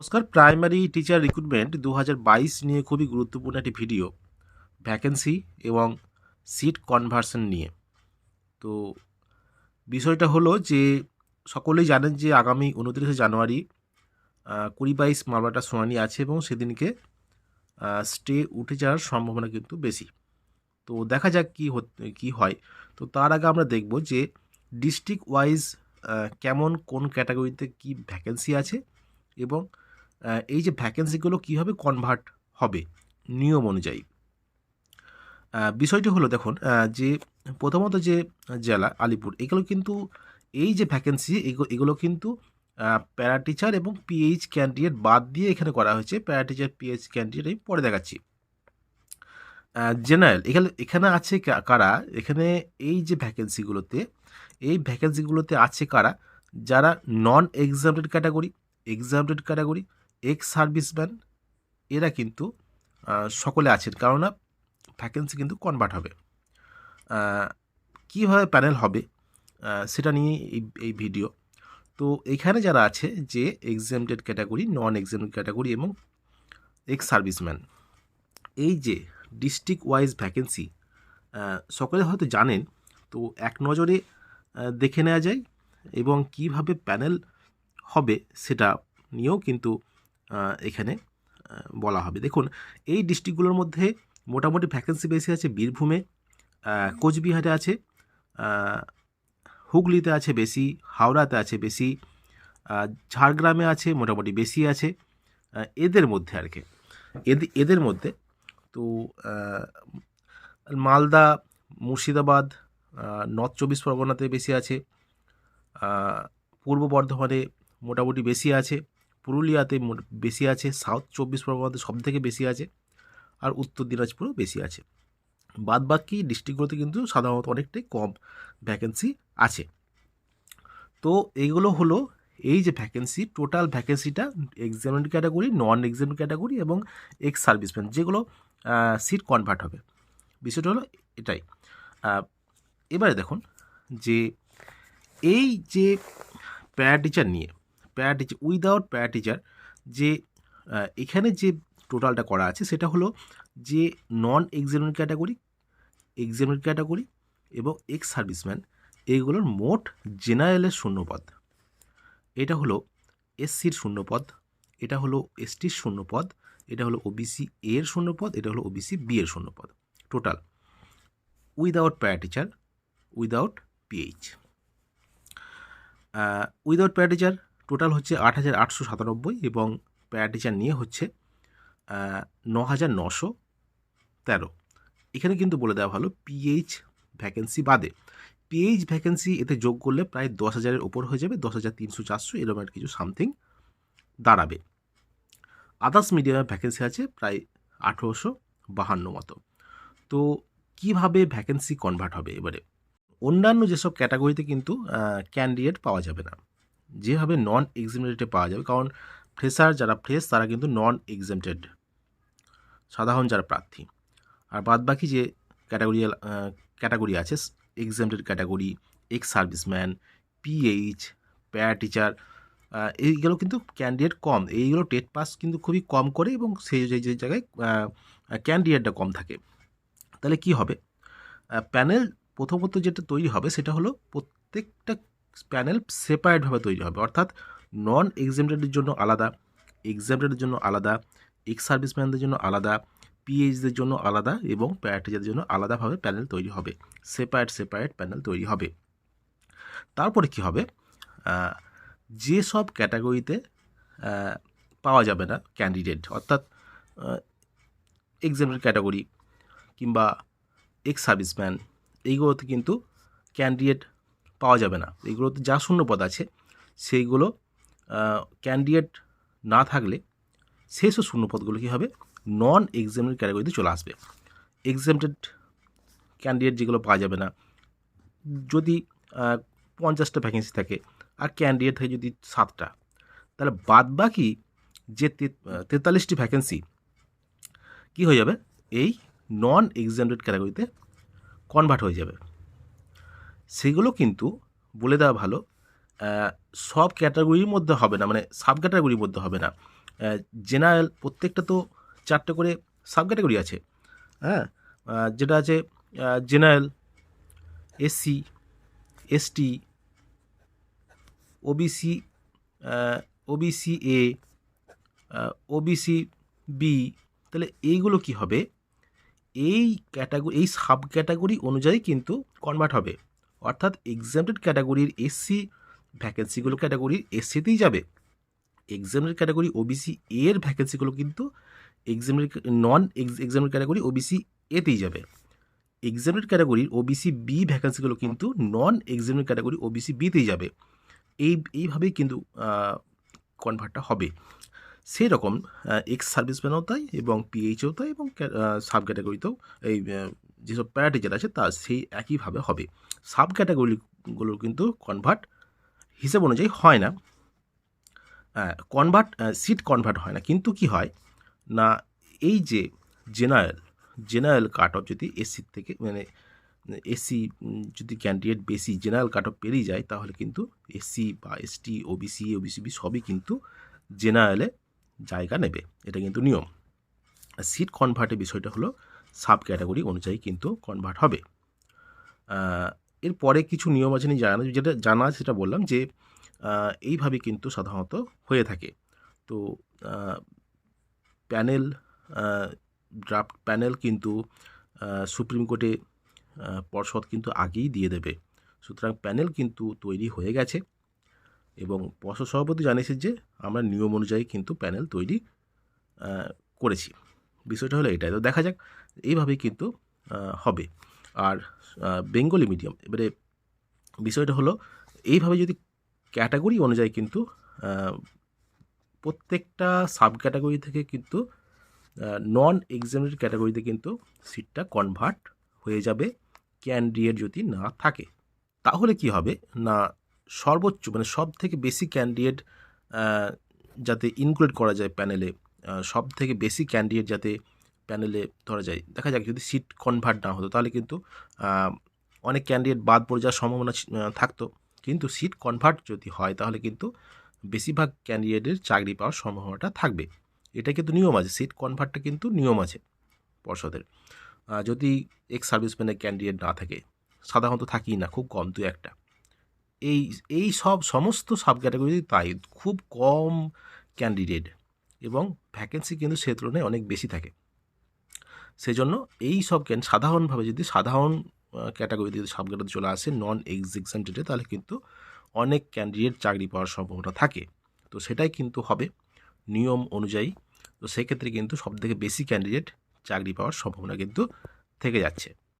নমস্কার primary teacher recruitment দু হাজার বাইশ নিয়ে খুবই গুরুত্বপূর্ণ একটি ভিডিও, ভ্যাকেন্সি এবং সিট কনভার্সন নিয়ে। তো বিষয়টা হলো যে সকলেই জানেন যে আগামী উনত্রিশে জানুয়ারি কুড়ি বাইশ মামলাটা শুনানি আছে এবং সেদিনকে স্টে উঠে যাওয়ার সম্ভাবনা কিন্তু বেশি। তো দেখা যাক কী কী হয়। তো তার আগে আমরা দেখব যে ডিস্ট্রিক্ট ওয়াইজ কেমন কোন ক্যাটাগরিতে কী ভ্যাকেন্সি আছে এবং এই যে ভ্যাকেন্সিগুলো কীভাবে কনভার্ট হবে নিয়ম অনুযায়ী? বিষয়টি হলো দেখুন যে প্রথমত যে জেলা, আলিপুর, এগুলো কিন্তু এই যে ভ্যাকেন্সি এগুলো কিন্তু প্যারা টিচার এবং পিএইচ ক্যান্ডিডেট বাদ দিয়ে এখানে করা হয়েছে। প্যারা টিচার পিএইচ ক্যান্ডিডেট আমি পরে দেখাচ্ছি। জেনারেল এখানে এখানে আছে কারা? এখানে এই যে ভ্যাকেন্সিগুলোতে এই ভ্যাকেন্সিগুলোতে আছে কারা? যারা non exempted category exempted category ex serviceman এরা কিন্তু সকলে আছেন। কেননা ভ্যাকেন্সি কিন্তু কনভার্ট হবে। কীভাবে প্যানেল হবে সেটা নিয়ে এই ভিডিও তো এখানে যারা আছে, যে exempted category non exempted category এবং এক্স সার্ভিসম্যান এই যে ডিস্ট্রিক্ট ওয়াইজ ভ্যাকেন্সি সকলে হয়তো জানেন, তো এক নজরে দেখে নেওয়া যায় এবং কীভাবে প্যানেল হবে, সেটা নিয়েও কিন্তু এখানে বলা হবে। দেখুন, এই ডিস্ট্রিক্টগুলোর মধ্যে মোটামুটি ভ্যাকেন্সি বেশি আছে বীরভূমে কোচবিহারে আছে হুগলিতে আছে বেশি, হাওড়াতে আছে বেশি ঝাড়গ্রামে আছে, মোটামুটি বেশি আছে এদের মধ্যে আর কি। এদের মধ্যে তো মালদা, মুর্শিদাবাদ নর্থ চব্বিশ পরগনাতে বেশি আছে পূর্ব বর্ধমানে মোটামুটি বেশি আছে পুরুলিয়াতে বেশি আছে সাউথ চব্বিশ পরগনাতে সব থেকে বেশি আছে আর উত্তর দিনাজপুরও বেশি আছে। বাদ বাকি ডিস্ট্রিক্টগুলোতে কিন্তু সাধারণত অনেকটাই কম ভ্যাকেন্সি আছে। তো এইগুলো হলো এই যে vacancy total ভ্যাকেন্সিটা exempted category non exempted category এবং এক্স সার্ভিসম্যান যেগুলো সিট কনভার্ট হবে। বিষয়টা হলো এটাই। এবারে দেখুন যে এই যে প্যারা টিচার নিয়ে প্যারা টিচার, উইদাউট প্যারা টিচার যে এখানে যে টোটালটা করা আছে সেটা হলো যে non exempted category exempted category এবং এক্স সার্ভিসম্যান এইগুলোর মোট জেনারেলের শূন্যপদ। এটা হলো এসসির শূন্যপদ, এটা হলো এসটির শূন্যপদ, এটা হলো ওবিসি এর শূন্যপদ, এটা হলো ওবিসি বি এর শূন্যপদ। Total. Without para teacher, without PH without para teacher total হচ্ছে আট হাজার আটশো সাতানব্বই এবং প্যারা টিচার নিয়ে হচ্ছে ন হাজার নশো তেরো। এখানে কিন্তু বলে দেওয়া ভালো, পিএইচ ভ্যাকেন্সি বাদে। পিএইচ ভ্যাকেন্সি এতে যোগ করলে প্রায় দশ হাজারের ওপর হয়ে যাবে, দশ হাজার তিনশো চারশো, এরকম একটা কিছু সামথিং দাঁড়াবে। আদার্স মিডিয়ামের ভ্যাকেন্সি আছে প্রায় আঠেরোশো বাহান্ন মতো। তো কীভাবে ভ্যাকেন্সি কনভার্ট হবে এবারে? অন্যান্য যেসব ক্যাটাগরিতে কিন্তু ক্যান্ডিডেট পাওয়া যাবে না। যেভাবে নন এক্সামিনেটে পাওয়া যাবে, কারণ ফ্রেশার যারা ফ্রেশ তারা কিন্তু নন এক্সামটেড সাধারণ যারা প্রার্থী। আর বাদ বাকি যে ক্যাটাগরিয়াল ক্যাটাগরি আছে exempted category ex serviceman PH para teacher এইগুলো কিন্তু ক্যান্ডিডেট কম। এইগুলো টেট পাস কিন্তু খুবই কম করে এবং সেই যে জায়গায় ক্যান্ডিডেটটা কম থাকে। তাহলে কি হবে? প্যানেল প্রথমত যেটা তৈরি হবে, সেটা হলো প্রত্যেকটা প্যানেল সেপারেটভাবে তৈরি হবে। অর্থাৎ নন এক্সামটেডের জন্য আলাদা এক্সামটেডের জন্য আলাদা এক্স সার্ভিসম্যানদের জন্য আলাদা পিএইচদের জন্য আলাদা এবং প্যারাটিজারদের জন্য আলাদাভাবে প্যানেল তৈরি হবে। সেপারেট সেপারেট প্যানেল তৈরি হবে। তারপরে কি হবে? যেসব ক্যাটাগরিতে পাওয়া যাবে না ক্যান্ডিডেট অর্থাৎ এক্সামের ক্যাটাগরি কিংবা এক্স সার্ভিসম্যান এইগুলোতে কিন্তু ক্যান্ডিডেট পাওয়া যাবে না। এগুলোতে যা শূন্যপদ আছে, সেইগুলো ক্যান্ডিডেট না থাকলে সেই সব শূন্যপদগুলো কী হবে? নন এক্সামের ক্যাটাগরিতে চলে আসবে। এক্সামটেড ক্যান্ডিডেট যেগুলো পাওয়া যাবে না, যদি পঞ্চাশটা ভ্যাকেন্সি থাকে আর ক্যান্ডিডেট থাকে যদি সাতটা, তাহলে বাদ বাকি যে তেতাল্লিশটি ভ্যাকেন্সি কী হয়ে যাবে? এই নন এক্সামটেড ক্যাটাগরিতে কনভার্ট হয়ে যাবে। সেগুলো কিন্তু বলে দেওয়া ভালো সব ক্যাটাগরির মধ্যে হবে না মানে সাব ক্যাটাগরির মধ্যে হবে না। জেনারেল প্রত্যেকটা তো চারটে করে সাব ক্যাটাগরি আছে হ্যাঁ? যেটা আছে general, SC, ST, OBC OBC A OBC B, তাহলে এইগুলো কি হবে? এই ক্যাটাগরি, এই সাব ক্যাটাগরি অনুযায়ী কিন্তু কনভার্ট হবে। অর্থাৎ এক্সামটেড ক্যাটাগরির এসসি ভ্যাকেন্সিগুলো ক্যাটাগরির এসসিতেই যাবে। এক্সামের ক্যাটাগরি ওবিসি এর ভ্যাকেন্সিগুলো কিন্তু এক্সামের নন এক্সামের ক্যাটাগরি ওবিসি এতেই যাবে। এক্সামের ক্যাটাগরির ওবিসি বি ভ্যাকেন্সিগুলো কিন্তু নন এক্সামের ক্যাটাগরি ওবিসি বিতেই যাবে। এই, এইভাবেই কিন্তু কনভার্টটা হবে। সেই রকম এক্স সার্ভিসম্যানও তাই এবং পিএইচও তাই এবং সাব ক্যাটাগরিতেও এই যেসব প্যারাটিচার আছে তা সেই একইভাবে হবে। সাব ক্যাটাগরিগুলো কিন্তু কনভার্ট হিসেব অনুযায়ী হয় না। কনভার্ট সিট কনভার্ট হয় না। কিন্তু কি হয়? না, এই যে জেনারেল জেনারেল কাট অফ যদি এসসি থেকে মানে এসসি যদি ক্যান্ডিডেট বেশি জেনারেল কাট অফ পেরিয়ে যায়, তাহলে কিন্তু এসসি বা এসটি ওবিসি ওবিসিবি সবই কিন্তু জেনারেলে জায়গা নেবে। এটা কিন্তু নিয়ম। সিট কনভার্টের বিষয়টা হলো সাব ক্যাটাগরি অনুযায়ী কিন্তু কনভার্ট হবে। এরপরে কিছু নিয়ম আছে জানা যেটা জানা আছে সেটা বললাম যে এইভাবে কিন্তু সাধারণত হয়ে থাকে। তো প্যানেল ড্রাফট প্যানেল কিন্তু সুপ্রিম কোর্টে পর্ষদ কিন্তু আগেই দিয়ে দেবে। সুতরাং প্যানেল কিন্তু তৈরি হয়ে গেছে এবং পর্ষদ সভাপতি জানিয়েছে যে, আমরা নিয়ম অনুযায়ী কিন্তু প্যানেল তৈরি করেছি। বিষয়টা হলো এটাই। তো দেখা যাক এইভাবেই কিন্তু হবে। আর বেঙ্গলি মিডিয়াম, এবারে বিষয়টা হলো, এইভাবে যদি ক্যাটাগরি অনুযায়ী কিন্তু প্রত্যেকটা সাব ক্যাটাগরি থেকে কিন্তু নন এক্সামিনেড ক্যাটাগরিতে কিন্তু সিটটা কনভার্ট হয়ে যাবে ক্যান্ডিডেট যদি না থাকে। তাহলে কি হবে? না, সর্বোচ্চ মানে সব থেকে বেশি ক্যান্ডিডেট যাতে ইনক্লুড করা যায় প্যানেলে সব থেকে বেশি ক্যান্ডিডেট যাতে প্যানেলে ধরা যায়। দেখা যাক যদি সিট কনভার্ট না হতো তাহলে কিন্তু অনেক ক্যান্ডিডেট বাদ পড়ে যাওয়ার সম্ভাবনা থাকতো। কিন্তু সিট কনভার্ট যদি হয় তাহলে কিন্তু বেশিরভাগ ক্যান্ডিডেটের চাকরি পাওয়ার সম্ভাবনাটা থাকবে। এটা কিন্তু নিয়ম আছে, সিট কনভার্টটা কিন্তু নিয়ম আছে পর্ষদের। যদি এক্স সার্ভিসম্যানের ক্যান্ডিডেট না থাকে, সাধারণত থাকি না, খুব কম দু একটা। এই এই সব সমস্ত সাব ক্যাটাগরি তাই, খুব কম ক্যান্ডিডেট এবং ভ্যাকেন্সি কিন্তু সে তুলনায় অনেক বেশি থাকে। সেজন্য এই সব জ্ঞান সাধারণভাবে যদি সাধারণ ক্যাটাগরিতে যদি সাব ক্যাটাগরি চলে আসে নন এক্সামটেডে তাহলে কিন্তু অনেক ক্যান্ডিডেট চাকরি পাওয়ার সম্ভাবনা থাকে। তো সেটাই কিন্তু হবে নিয়ম অনুযায়ী। তো সেক্ষেত্রে কিন্তু সবথেকে বেশি ক্যান্ডিডেট চাকরি পাওয়ার সম্ভাবনা কিন্তু থেকে যাচ্ছে।